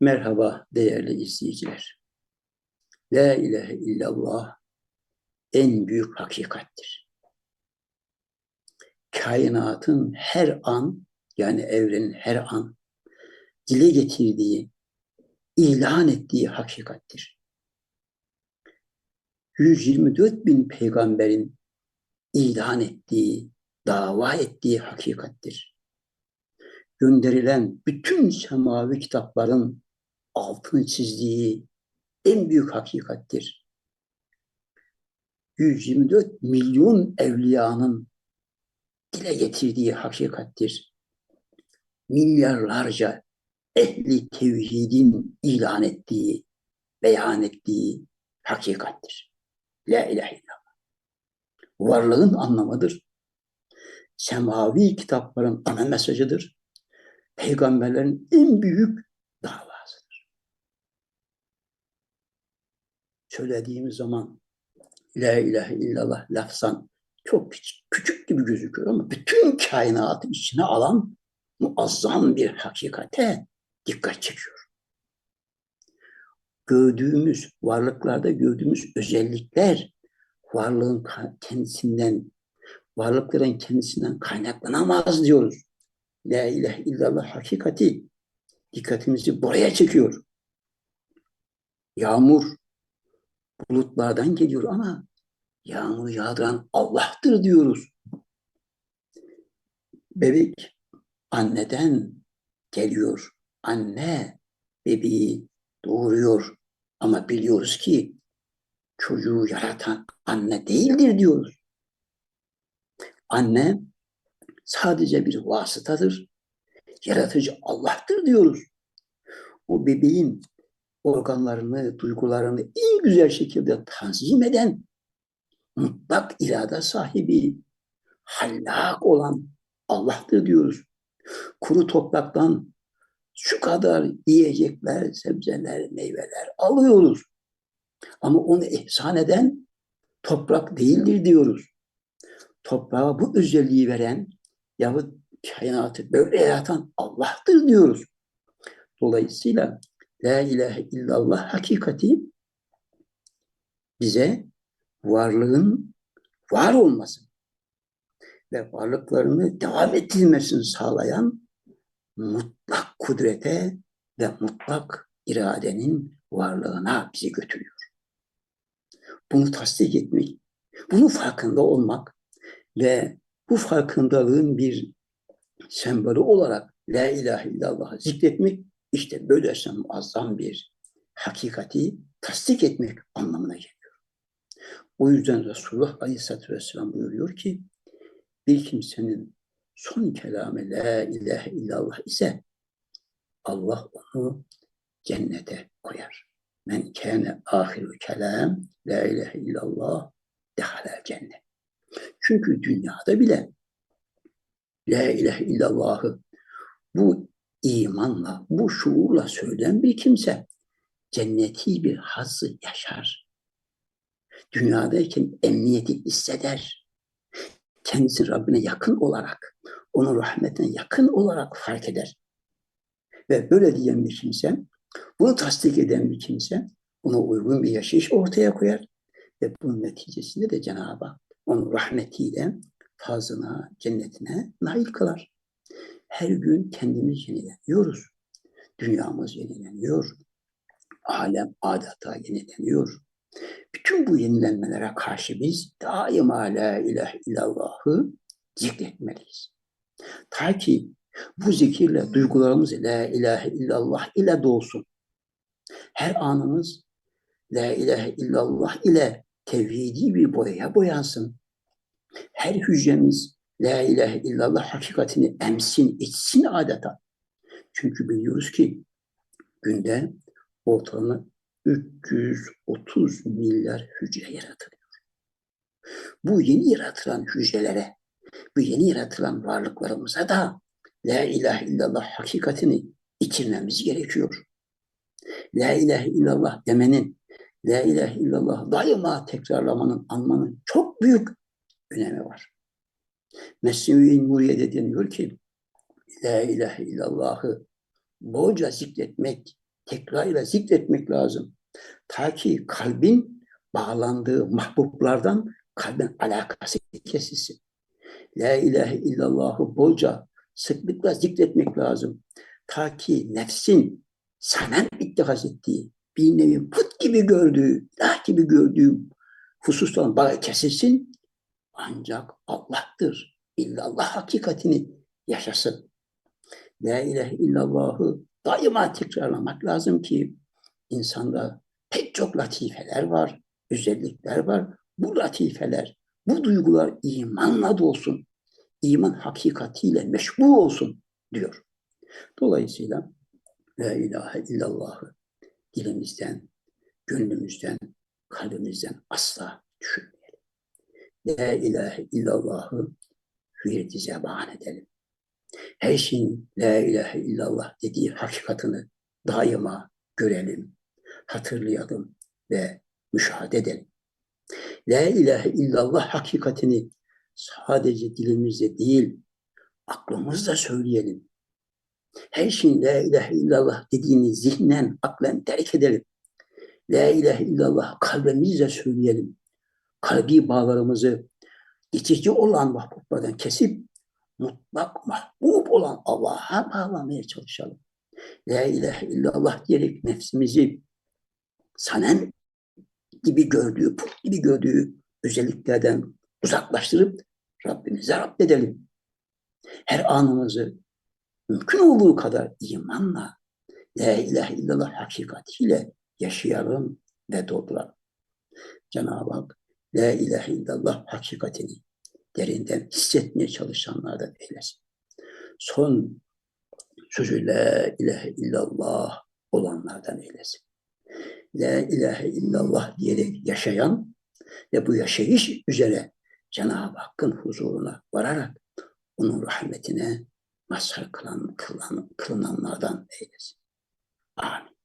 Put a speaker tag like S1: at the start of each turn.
S1: Merhaba değerli izleyiciler. La ilahe illallah en büyük hakikattir. Kainatın her an yani evrenin her an dile getirdiği, ilan ettiği hakikattir. 124 bin peygamberin ilan ettiği, dava ettiği hakikattir. Gönderilen bütün semavi kitapların altını çizdiği en büyük hakikattir. 124 milyon evliyanın dile getirdiği hakikattir. Milyarlarca ehli tevhidin ilan ettiği, beyan ettiği hakikattir. La ilahe illallah. Varlığın anlamıdır. Semavi kitapların ana mesajıdır. Peygamberlerin en büyük Söylediğimiz zaman La ilahe illallah lafzan çok küçük, küçük gibi gözüküyor ama bütün kainatı içine alan muazzam bir hakikate dikkat çekiyor. Gördüğümüz, varlıklarda gördüğümüz özellikler varlığın kendisinden, varlıkların kendisinden kaynaklanamaz diyoruz. La ilahe illallah hakikati dikkatimizi buraya çekiyor. Yağmur bulutlardan geliyor ama yağmur yağdıran Allah'tır diyoruz. Bebek anneden geliyor. Anne bebeği doğuruyor. Ama biliyoruz ki çocuğu yaratan anne değildir diyoruz. Anne sadece bir vasıtadır. Yaratıcı Allah'tır diyoruz. O bebeğin organlarını, duygularını en güzel şekilde tanzim eden, mutlak irade sahibi, hallak olan Allah'tır diyoruz. Kuru topraktan şu kadar yiyecekler, sebzeler, meyveler alıyoruz. Ama onu ihsan eden toprak değildir diyoruz. Toprağa bu özelliği veren yahut kainatı böyle yaratan Allah'tır diyoruz. Dolayısıyla La ilahe illallah hakikati bize varlığın var olması ve varlıklarını devam ettirmesini sağlayan mutlak kudrete ve mutlak iradenin varlığına bizi götürüyor. Bunu tasdik etmek, bunun farkında olmak ve bu farkındalığın bir sembolü olarak La ilahe illallah zikretmek işte böylesine muazzam bir hakikati tasdik etmek anlamına geliyor. O yüzden Resulullah Aleyhisselatü Vesselam buyuruyor ki bir kimsenin son kelamı La ilahe illallah ise Allah onu cennete koyar. Men kâne ahiru kelam La ilahe illallah dehalel cennet. Çünkü dünyada bile La ilahe illallahı bu imanla, bu şuurla söyleyen bir kimse cenneti bir hazzı yaşar. Dünyadayken emniyeti hisseder. Kendisi Rabbine yakın olarak, onun rahmetine yakın olarak fark eder. Ve böyle diyen bir kimse, bunu tasdik eden bir kimse, buna uygun bir yaşayış ortaya koyar. Ve bunun neticesinde de Cenab-ı Hak onun rahmetiyle fazlına, cennetine nail kılar. Her gün kendimiz yenileniyoruz. Dünyamız yenileniyor. Alem adeta yenileniyor. Bütün bu yenilenmelere karşı biz daima la ilahe illallahı zikretmeliyiz. Ta ki bu zikirle duygularımız la ilahe illallah ile dolsun. Her anımız la ilahe illallah ile tevhidi bir boyaya boyansın. Her hücremiz La ilahe illallah hakikatini emsin, içsin adeta. Çünkü biliyoruz ki günde ortalama 330 milyar hücre yaratılıyor. Bu yeni yaratılan hücrelere, bu yeni yaratılan varlıklarımıza da La ilahe illallah hakikatini içirmemiz gerekiyor. La ilahe illallah demenin, La ilahe illallah daima tekrarlamanın, anmanın çok büyük önemi var. Mesnevi Nuriye'de deniyor ki La ilahe illallahı bolca zikretmek tekrarıyla zikretmek lazım. Ta ki kalbin bağlandığı mahbublardan kalbin alakası kesilsin. La ilahe illallahı bolca sıklıkla zikretmek lazım. Ta ki nefsin sanen ittihaz ettiği, bir nevi put gibi gördüğü, ilah gibi gördüğü husustan bağı kesilsin. Ancak Allah'tır. İllallah hakikatini yaşasın. La ilahe illallahı daima tekrarlamak lazım ki insanda pek çok latifeler var, özellikler var. Bu latifeler, bu duygular imanla dolsun. İman hakikatiyle meşbu olsun diyor. Dolayısıyla La ilahe illallahı dilimizden, gönlümüzden, kalbimizden asla düşünmeyelim. La ilahe illallahı virdi zeban edelim. Her şeyin La ilahe illallah dediği hakikatını daima görelim, hatırlayalım ve müşahede edelim. La ilahe illallah hakikatini sadece dilimizde değil, aklımızda söyleyelim. Her şeyin La ilahe illallah dediğini zihnen, aklen terk edelim. La ilahe illallah kalbimizle söyleyelim. Kalbi bağlarımızı geçici olan mahbublardan kesip mutlak mahbub olan Allah'a bağlamaya çalışalım. La ilahe illallah diyerek nefsimizi sanen gibi gördüğü, put gibi gördüğü özelliklerden uzaklaştırıp Rabbimize Rabb edelim. Her anımızı mümkün olduğu kadar imanla, La ilahe illallah hakikatiyle yaşayalım ve dolduralım. Cenab-ı Hak La ilahe illallah hakikatini derinden hissetmeye çalışanlardan eylesin. Son sözü La ilahe illallah olanlardan eylesin. La ilahe illallah diyerek yaşayan ve bu yaşayış üzere Cenab-ı Hakk'ın huzuruna vararak onun rahmetine mazhar kılan, kılan, kılınanlardan eylesin. Amin.